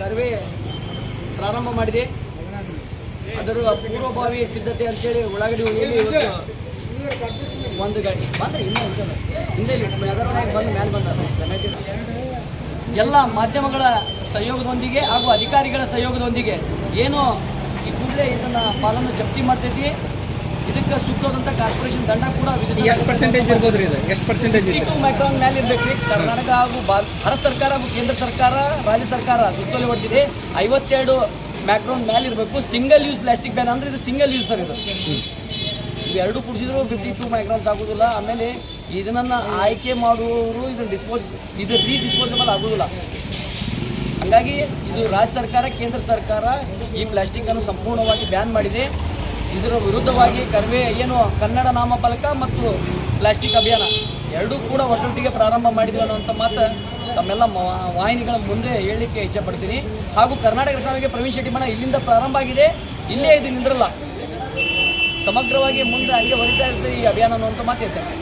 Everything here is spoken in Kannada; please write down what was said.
ಕರ್ವೆ ಪ್ರಾರಂಭ ಮಾಡಿದೆ. ಅದರ ಪೂರ್ವಭಾವಿ ಸಿದ್ಧತೆ ಅಂತೇಳಿ ಉಳ್ಳಾಗಡ್ಡಿ ಹೋಗಿ ಒಂದು ಗಾಡಿ ಬಂದ್ರೆ ಇನ್ನೂ ಹಿಂದೆ ಮೆದರ್ನಾಗ ಬಂದು ಮೇಲೆ ಬಂದ ಎಲ್ಲ ಮಾಧ್ಯಮಗಳ ಸಹಯೋಗದೊಂದಿಗೆ ಹಾಗೂ ಅಧಿಕಾರಿಗಳ ಸಹಯೋಗದೊಂದಿಗೆ ಏನು ಈ ಕೂಡಲೇ ಇದನ್ನು ಪಾಲನ್ನು ಜಪ್ತಿ ಮಾಡ್ತೈತಿ ಇದಕ್ಕೆ ಸೂಕ್ತವಾದಂಥ ಕಾರ್ಪೊರೇಷನ್ ದಂಡ ಕೂಡ ಎಷ್ಟು ಪರ್ಸೆಂಟೇಜ್ ಇರ್ಬೋದು ರೀ ಇದು? ಎಷ್ಟು ಪರ್ಸೆಂಟೇಜ್ ಮೈಕ್ರಾನ್ ಮೇಲೆ ಇರ್ಬೇಕ್ರಿ. ಕರ್ನಾಟಕ ಹಾಗೂ ಭಾರತ ಸರ್ಕಾರ ಹಾಗೂ ಕೇಂದ್ರ ಸರ್ಕಾರ ರಾಜ್ಯ ಸರ್ಕಾರ ಸುತ್ತೋಲೆ ಹೊಡಿಸಿದೆ. ಐವತ್ತೆರಡು ಮ್ಯಾಕ್ರೋನ್ ಮೇಲೆ ಇರಬೇಕು. ಸಿಂಗಲ್ ಯೂಸ್ ಪ್ಲಾಸ್ಟಿಕ್ ಬ್ಯಾನ್ ಅಂದ್ರೆ ಇದು ಸಿಂಗಲ್ ಯೂಸ್ ಸರ್ ಇದು. ಇವೆರಡು ಕುಡಿಸಿದ್ರು ಫಿಫ್ಟಿ ಟು ಮೈಕ್ರಾನ್ಸ್ ಆಗೋದಿಲ್ಲ. ಆಮೇಲೆ ಇದನ್ನ ಆಯ್ಕೆ ಮಾಡುವವರು ಇದನ್ನ ಡಿಸ್ಪೋಸ್ ಇದು ರೀ ಡಿಸ್ಪೋಸಬಲ್ ಆಗೋದಿಲ್ಲ. ಹಾಗಾಗಿ ಇದು ರಾಜ್ಯ ಸರ್ಕಾರ ಕೇಂದ್ರ ಸರ್ಕಾರ ಈ ಪ್ಲಾಸ್ಟಿಕ್ ಅನ್ನು ಸಂಪೂರ್ಣವಾಗಿ ಬ್ಯಾನ್ ಮಾಡಿದೆ. ಇದರ ವಿರುದ್ಧವಾಗಿ ಕರ್ವೆ ಏನು ಕನ್ನಡ ನಾಮಫಲಕ ಮತ್ತು ಪ್ಲಾಸ್ಟಿಕ್ ಅಭಿಯಾನ ಎರಡೂ ಕೂಡ ಒಟ್ಟೊಟ್ಟಿಗೆ ಪ್ರಾರಂಭ ಮಾಡಿದ್ವಿ ಅನ್ನುವಂಥ ಮಾತು ತಮ್ಮೆಲ್ಲ ವಾಹಿನಿಗಳ ಮುಂದೆ ಹೇಳಲಿಕ್ಕೆ ಇಚ್ಛೆಪಡ್ತೀನಿ. ಹಾಗೂ ಕರ್ನಾಟಕ ರಕ್ಷಣೆಗೆ ಪ್ರವೀಣ್ ಶೆಟ್ಟಿ ಮನ ಇಲ್ಲಿಂದ ಪ್ರಾರಂಭ ಆಗಿದೆ. ಇಲ್ಲೇ ಇದು ನಿಂದ್ರಲ್ಲ. ಸಮಗ್ರವಾಗಿ ಮುಂದೆ ಹಂಗೆ ಹೊರಿತಾ ಇರ್ತದೆ ಈ ಅಭಿಯಾನ ಅನ್ನುವಂಥ ಮಾತು ಹೇಳ್ತೇನೆ.